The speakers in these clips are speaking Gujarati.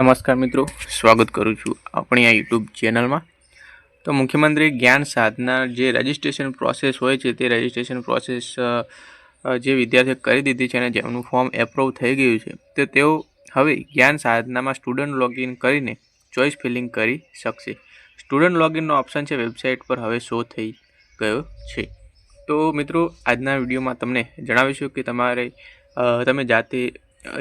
નમસ્કાર મિત્રો, સ્વાગત કરું છું આપણી આ યુટ્યુબ ચેનલમાં તો મુખ્યમંત્રી જ્ઞાન સાધના જે રજિસ્ટ્રેશન પ્રોસેસ હોય છે, તે રજિસ્ટ્રેશન પ્રોસેસ જે વિદ્યાર્થીઓ કરી દીધી છે અને જેમનું ફોર્મ એપ્રુવ થઈ ગયું છે, તો તેઓ હવે જ્ઞાન સાધનામાં સ્ટુડન્ટ લોગિન કરીને ચોઇસ ફિલિંગ કરી શકશે. સ્ટુડન્ટ લોગિનનો ઓપ્શન છે વેબસાઇટ પર હવે શો થઈ ગયો છે. તો મિત્રો, આજના વિડીયોમાં તમને જણાવીશું કે તમારે તમે જાતે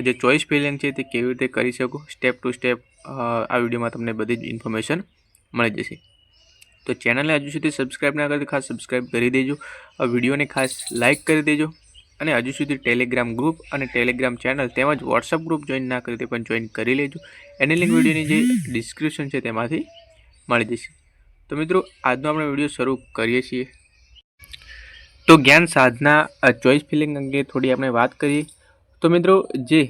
જે ચોઇસ ફિલિંગ છે તે કેવી રીતે કરી શકો? સ્ટેપ ટુ સ્ટેપ આ વિડીયોમાં તમને બધી જ ઇન્ફોર્મેશન મળી જશે. તો ચેનલને હજુ સુધી સબસ્ક્રાઇબ ના કરતી ખાસ સબસ્ક્રાઇબ કરી દેજો. આ વિડીયોને ખાસ લાઇક કરી દેજો. અને હજુ સુધી ટેલિગ્રામ ગ્રુપ અને ટેલિગ્રામ ચેનલ તેમજ વોટ્સઅપ ગ્રુપ જોઈન ના કરી તે પણ જોઈન કરી લેજો. એની લિંક વિડીયોની જે ડિસ્ક્રિપ્શન છે તેમાંથી મળી જશે. તો મિત્રો, આજનો આપણે વીડિયો શરૂ કરીએ છીએ. તો જ્ઞાન સાધના ચોઇસ ફિલિંગ અંગે થોડી આપણે વાત કરીએ. તો મિત્રો જે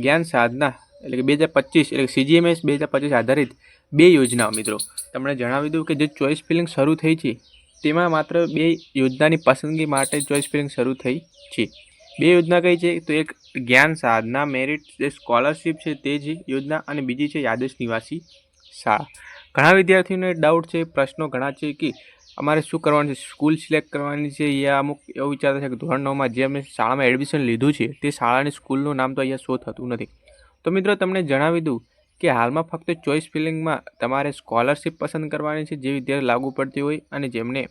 જ્ઞાન સાધના એટલે કે બે હજાર પચીસ એટલે સીજીએમએસ બે હજાર પચીસ આધારિત બે યોજનાઓ મિત્રો. તમને જણાવી દઉં કે જે ચોઇસ ફિલિંગ શરૂ થઈ છે, તેમાં માત્ર બે યોજનાની પસંદગી માટે ચોઇસ ફિલિંગ શરૂ થઈ છે. બે યોજના કઈ છે? તો એક જ્ઞાન સાધના મેરિટ જે સ્કોલરશિપ છે તે જ યોજના અને બીજી છે યાદેશ નિવાસી શાળા. ઘણા વિદ્યાર્થીઓને ડાઉટ છે, પ્રશ્નો ઘણા છે કે અમારે શું કરવાનું છે? સ્કૂલ સિલેક્ટ કરવાની છે યા અમુક એવું વિચારતા છે કે ધોરણ નવમાં જે અમે શાળામાં એડમિશન લીધું છે, તે શાળાની સ્કૂલનું નામ તો અહીંયા શો થતું નથી. તો મિત્રો, તમને જણાવી દઉં કે હાલમાં ફક્ત ચોઇસ ફિલિંગમાં તમારે સ્કોલરશિપ પસંદ કરવાની છે જે વિદ્યાર્થી લાગુ પડતી હોય અને જેમને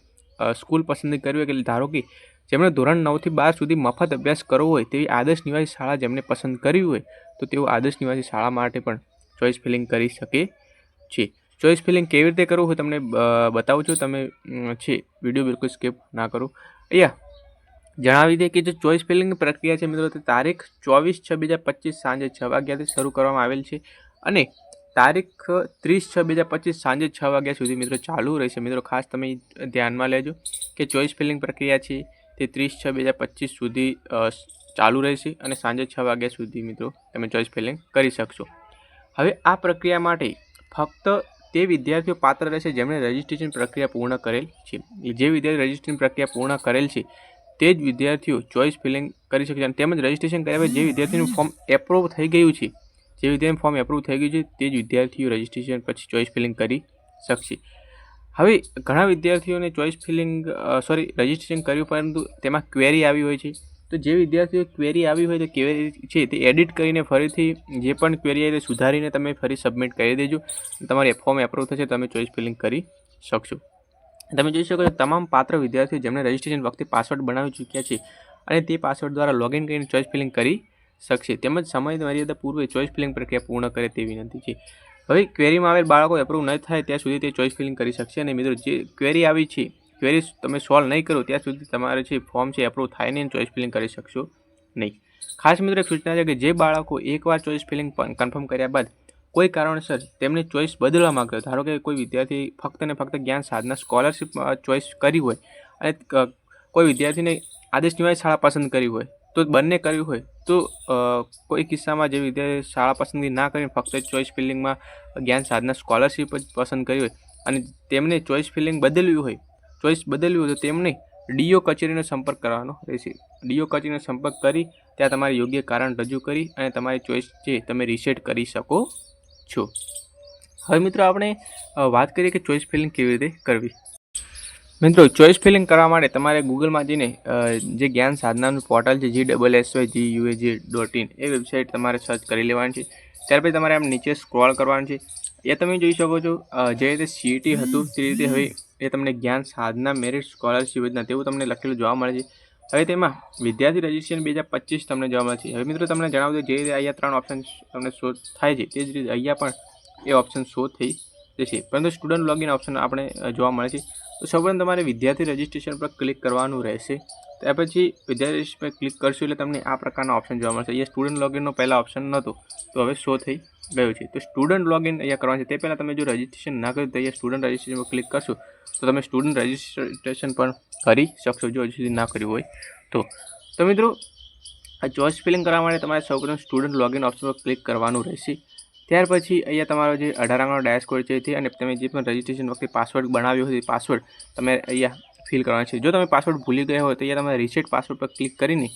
સ્કૂલ પસંદ કરવી હોય કે ધારો કે જેમણે ધોરણ નવથી બાર સુધી મફત અભ્યાસ કરવો હોય તેવી આદર્શ નિવાસી શાળા જેમને પસંદ કરવી હોય, તો તેઓ આદર્શ નિવાસી શાળા માટે પણ ચોઇસ ફિલિંગ કરી શકે છે. ચોઇસ ફિલિંગ કેવી રીતે કરવું હું તમને બતાવું છું. તમે છે, વીડિયો બિલકુલ સ્કીપ ના કરો. અહીંયા, જણાવી દે કે જે ચોઈસ ફિલિંગની પ્રક્રિયા છે મિત્રો, તે તારીખ ચોવીસ છ બે હજાર સાંજે છ વાગ્યાથી શરૂ કરવામાં આવેલ છે અને તારીખ ત્રીસ છ બે પચીસ સાંજે છ વાગ્યા સુધી મિત્રો ચાલુ રહેશે. મિત્રો, ખાસ તમે ધ્યાનમાં લેજો કે ચોઇસ ફિલિંગ પ્રક્રિયા છે તે ત્રીસ છ બે હજાર પચીસ સુધી ચાલુ રહેશે અને સાંજે છ વાગ્યા સુધી મિત્રો તમે ચોઈસ ફિલિંગ કરી શકશો. હવે આ પ્રક્રિયા માટે ફક્ત તે વિદ્યાર્થીઓ પાત્ર રહેશે જેમણે રજિસ્ટ્રેશન પ્રક્રિયા પૂર્ણ કરેલ છે. જે વિદ્યાર્થી રજિસ્ટ્રેશન પ્રક્રિયા પૂર્ણ કરેલ છે, તે જ વિદ્યાર્થીઓ ચોઇસ ફિલિંગ કરી શકશે અને તેમજ રજિસ્ટ્રેશન કર્યા જે વિદ્યાર્થીનું ફોર્મ એપ્રુવ થઈ ગયું છે, જે વિદ્યાર્થીનું ફોર્મ એપ્રુવ થઈ ગયું છે, તે જ વિદ્યાર્થીઓ રજિસ્ટ્રેશન પછી ચોઇસ ફિલિંગ કરી શકશે. હવે ઘણા વિદ્યાર્થીઓને ચોઇસ ફિલિંગ સોરી રજિસ્ટ્રેશન કર્યું, પરંતુ તેમાં ક્વેરી આવી હોય છે. તો જે વિદ્યાર્થીઓ ક્વેરી આવી હોય તો ક્વેરી છે તે એડિટ કરીને ફરીથી જે પણ ક્વેરી આવી સુધારીને તમે ફરી સબમિટ કરી દેજો. તમારી ફોર્મ એપ્રુવ થશે, તમે ચોઇસ ફિલિંગ કરી શકશો. તમે જોઈ શકો છો, તમામ પાત્ર વિદ્યાર્થીઓ જેમણે રજિસ્ટ્રેશન વખતે પાસવર્ડ બનાવી ચૂક્યા છે અને તે પાસવર્ડ દ્વારા લોગિન કરીને ચોઇસ ફિલિંગ કરી શકશે. તેમજ સમય મર્યાદા પૂર્વે ચોઇસ ફિલિંગ પ્રક્રિયા પૂર્ણ કરે તે વિનંતી છે. હવે ક્વેરીમાં આવેલ બાળકો એપ્રુવ ન થાય ત્યાં સુધી તે ચોઈસ ફિલિંગ કરી શકશે અને મિત્રો, જે ક્વેરી આવી છે ક્વેરી તમે સોલ્વ નહીં કરો, ત્યાં સુધી તમારે જે ફોર્મ છે એપ્રુવ થાય નહીં ચોઈસ ફિલિંગ કરી શકશો નહીં. ખાસ મિત્રો એક સૂચના છે કે જે બાળકો એકવાર ચોઇસ ફિલિંગ કન્ફર્મ કર્યા બાદ કોઈ કારણસર તેમની ચોઈસ બદલવા માંગતો ધારો કે કોઈ વિદ્યાર્થી ફક્ત ને ફક્ત જ્ઞાન સાધના સ્કોલરશિપ ચોઇસ કરી હોય અને કોઈ વિદ્યાર્થીને આદેશ નિવાય શાળા પસંદ કરી હોય, તો બંને કર્યું હોય, તો કોઈ કિસ્સામાં જે વિદ્યાર્થી શાળા પસંદગી ના કરીને ફક્ત ચોઈસ ફિલિંગમાં જ્ઞાન સાધના સ્કોલરશિપ જ પસંદ કરી હોય અને તેમને ચોઈસ ફિલિંગ બદલવી હોય ચોઇસ બદલવી હોય તો તેમને ડીઓ કચેરીનો સંપર્ક કરવાનો રહેશે. ડીઓ કચેરીનો સંપર્ક કરી ત્યાં તમારે યોગ્ય કારણ રજૂ કરી અને તમારી ચોઇસ છે તમે રીસેટ કરી શકો છો. હવે મિત્રો આપણે વાત કરીએ કે ચોઇસ ફિલિંગ કેવી રીતે કરવી. મિત્રો ચોઇસ ફિલિંગ કરવા માટે તમારે ગૂગલમાં જઈને જે જ્ઞાન સાધનાનું પોર્ટલ છે G double S Y G UAG G dot in A website તમારે સર્ચ કરી લેવાની છે. ત્યાર પછી તમારે આમ નીચે સ્ક્રોલ કરવાનું છે. એ તમે જોઈ શકો છો જે રીતે સીઈટી હતું, તે રીતે હવે એ તમને જ્ઞાન સાધના મેરિટ સ્કોલરશિપ યોજના તેવું તમને લખેલું જોવા મળે છે. હવે તેમાં વિદ્યાર્થી રજિસ્ટ્રેશન બે હજાર પચીસ તમને જોવા મળે છે. હવે મિત્રો તમને જણાવું દઉં જે રીતે અહીંયા ત્રણ ઓપ્શન તમને શો થાય છે. તે જ રીતે અહીંયા પણ એ ઓપ્શન શો થઈ જશે. પરંતુ સ્ટુડન્ટ લોગિન ઓપ્શન આપણે જોવા મળે છે. તો સૌપ્રથમ તમારે વિદ્યાર્થી રજિસ્ટ્રેશન પર ક્લિક કરવાનું રહેશે. ત્યાર પછી વિદ્યાર્થી પર ક્લિક કરશો એટલે તમને આ પ્રકારના ઓપ્શન જોવા મળશે. અહીંયા સ્ટુડન્ટ લોગિનનો પહેલાં ઓપ્શન નહોતો તો હવે શો થઈ ગયું છે. તો સ્ટુડન્ટ લોગિન અહીંયા કરવાનું છે. તે પહેલાં તમે જો રજિસ્ટ્રેશન ના કર્યું તો અહીંયા સ્ટુડન્ટ રજિસ્ટ્રેશન પર ક્લિક કરશો, તો તમે સ્ટુડન્ટ રજિસ્ટ્રેશન પણ કરી શકશો જો હજુ સુધી ના કર્યું હોય તો. તો મિત્રો, આ ચોઇસ ફિલિંગ કરવા માટે તમારે સૌપ્રથમ સ્ટુડન્ટ લોગિન ઓપ્શન પર ક્લિક કરવાનું રહેશે. ત્યાર પછી અહીંયા તમારો જે અઢાર આંકડાનો ડેશબોર્ડ છે અને તમે જે પણ રજિસ્ટ્રેશન વખતે પાસવર્ડ બનાવ્યો હોય પાસવર્ડ તમે અહીંયા ફિલ કરવાનો છે. જો તમે પાસવર્ડ ભૂલી ગયા હોય તો અહીંયા તમારે રીસેટ પાસવર્ડ પર ક્લિક કરીને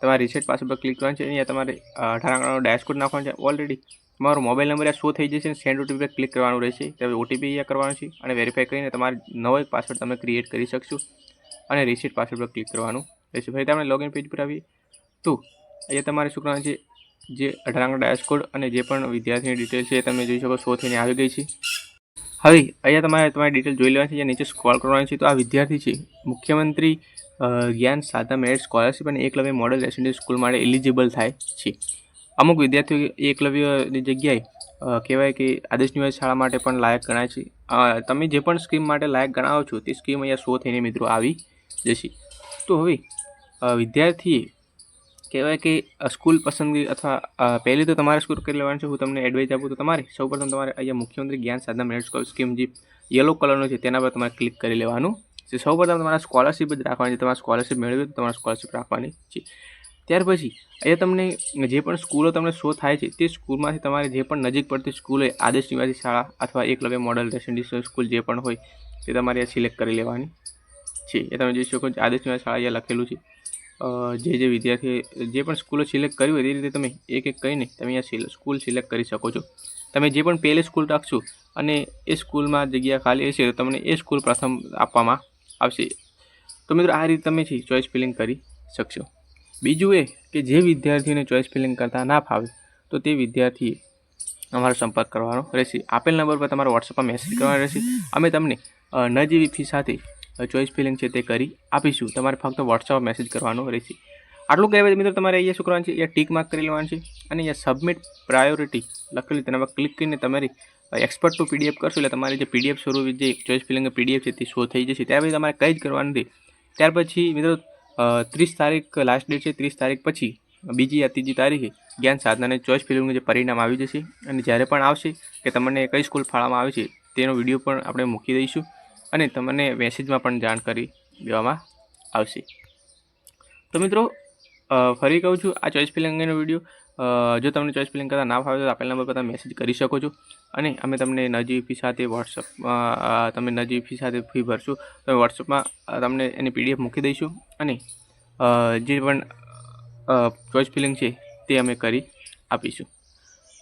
તમારે રીસેટ પાસવર્ડ પર ક્લિક કરવાનું છે. અહીંયા તમારે અઢાર આંકડાનો ડેશબોર્ડ નાખવાનો છે. ઓલરેડી તમારો મોબાઈલ નંબર આ શો થઈ જશે અને સેન્ડ ઓટીપી પર ક્લિક કરવાનું રહેશે. ત્યારે ઓટીપી અહીંયા કરવાનું છે અને વેરીફાઈ કરીને તમારે નવો એક પાસવર્ડ તમે ક્રિએટ કરી શકશો અને રિસેટ પાસવર્ડ પર ક્લિક કરવાનું રહેશે. ફરી તમે લોગિન પેજ પર આવી તો અહીંયા તમારે શું કરવાનું છે? જે અઢાર આંકડા ડેશકોડ અને જે પણ વિદ્યાર્થીની ડિટેલ છે તમે જોઈ શકો શો થઈને આવી ગઈ છે. હવે અહીંયા તમારે તમારી ડિટેલ જોઈ લેવાની છે, જે નીચે સ્કોલ કરવાની છે, તો આ વિદ્યાર્થી છે, મુખ્યમંત્રી જ્ઞાન સાધના મેરિટ સ્કોલરશિપ અને એકલવ્ય મોડલ રેસિડેન્સ સ્કૂલ માટે એલિજિબલ થાય છે. અમુક વિદ્યાર્થીઓ એકલવ્યની જગ્યાએ કહેવાય કે આદર્શ નિવાસ શાળા માટે પણ લાયક ગણાય છે. તમે જે પણ સ્કીમ માટે લાયક ગણાવો છો, તે સ્કીમ અહીંયા શો થઈને મિત્રો આવી જશે. તો હવે વિદ્યાર્થીએ કહેવાય કે સ્કૂલ પસંદગી અથવા પહેલી તો તમારે સ્કૂલ કરી લેવાનું છે. હું તમને એડવાઇસ આપું તો તમારે. સૌપ્રથમ તમારે અહીંયા મુખ્યમંત્રી Gyan Sadhana merit schol scheme જે યલો કલરનો છે, તેના પર તમારે ક્લિક કરી લેવાનું. છે સૌપ્રથમ તમારા સ્કોલરશિપ જ રાખવાની છે. તમારે સ્કોલરશિપ મેળવી તો તમારે સ્કોલરશિપ રાખવાની છે. ત્યાર પછી, અહીંયા તમને જે પણ સ્કૂલો તમને શો થાય છે, તે સ્કૂલમાંથી તમારે જે પણ નજીક પડતી સ્કૂલ હોય, આદર્શ નિવાસી શાળા અથવા એકલવ્ય મોડલ રેસિડેન્શિયલ સ્કૂલ જે પણ હોય, તે તમારે સિલેક્ટ કરી લેવાની છે. એ તમે જોઈ શકો છો, આદર્શ નિવાસી શાળા અહીંયા લખેલું છે. જે જે વિદ્યાર્થી જે પણ સ્કૂલો સિલેક્ટ કરી હોય તે રીતે તમે એક એક કહીને તમે આ સ્કૂલ સિલેક્ટ કરી શકો છો. તમે જે પણ પહેલી સ્કૂલ રાખશો અને એ સ્કૂલમાં જગ્યા ખાલી હશે તો તમને એ સ્કૂલ પ્રથમ આપવામાં આવશે. તો મિત્રો આ રીતે તમે છે ચોઇસ ફિલિંગ કરી શકશો. બીજું એ કે જે વિદ્યાર્થીઓને ચોઇસ ફિલિંગ કરતાં ના ફાવે તો તે વિદ્યાર્થીએ અમારો સંપર્ક કરવાનો રહેશે. આપેલ નંબર પર તમારો વોટ્સઅપમાં મેસેજ કરવાનો રહેશે. અમે તમને ન ફી સાથે ચોઇસ ફિલિંગ છે તે કરી આપીશું. તમારે ફક્ત વોટ્સઅપ મેસેજ કરવાનો રહેશે. આટલું કહેવાય મિત્રો તમારે અહીંયા શું કરવાનું છે? અહીંયા ટીક માર્ક કરી લેવાનું છે અને અહીંયા સબમિટ પ્રાયોરિટી લખેલી તેના ક્લિક કરીને તમારી એક્સપર્ટ ટુ પીડીએફ કરશો એટલે તમારી જે પીડીએફ સ્વરૂપે જે ચોઇસ ફિલિંગ પીડીએફ છે તે શો થઈ જશે. ત્યાર પછી તમારે કંઈ જ કરવાનું નથી. ત્યાર પછી મિત્રો ત્રીસ તારીખ લાસ્ટ ડેટ છે. ત્રીસ તારીખ પછી બીજી યા ત્રીજી તારીખે જ્ઞાન સાધનાને ચોઇસ ફિલિંગનું જે પરિણામ આવી જશે. અને જ્યારે પણ આવશે કે તમને કઈ સ્કૂલ ફાળવામાં આવે છે તેનો વીડિયો પણ આપણે મૂકી દઈશું. અને તમને મેસેજમાં પણ જાણ કરી દેવામાં આવશે. તો મિત્રો ફરી કહું છું, આ ચોઇસ ફિલિંગ અંગેનો વીડિયો જો તમને ચોઈસ ફિલિંગ કરતાં ના ફાવે તો આપેલ નંબર પર તમે મેસેજ કરી શકો છો. અને અમે તમને નજીવી ફી સાથે વોટ્સઅપમાં તમે નજીવી ફી સાથે ફી ભરશો, તો વોટ્સઅપમાં તમને એની પીડીએફ મૂકી દઈશું. અને જે પણ ચોઇસ ફિલિંગ છે તે અમે કરી આપીશું.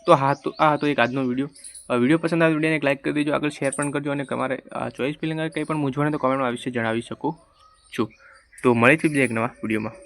તો હા, તો, આ હતો એક આજનો વીડિયો વીડિયો પસંદ આવે વિડીયોને લાઇક કરી દેજો. આગળ શેર પણ કરજો અને તમારે ચોઈસ ફિલિંગ કંઈ પણ મૂંઝવણ તો કોમેન્ટમાં આ વિશે જણાવી શકો છું. તો મળી જ એક નવા વિડીયોમાં.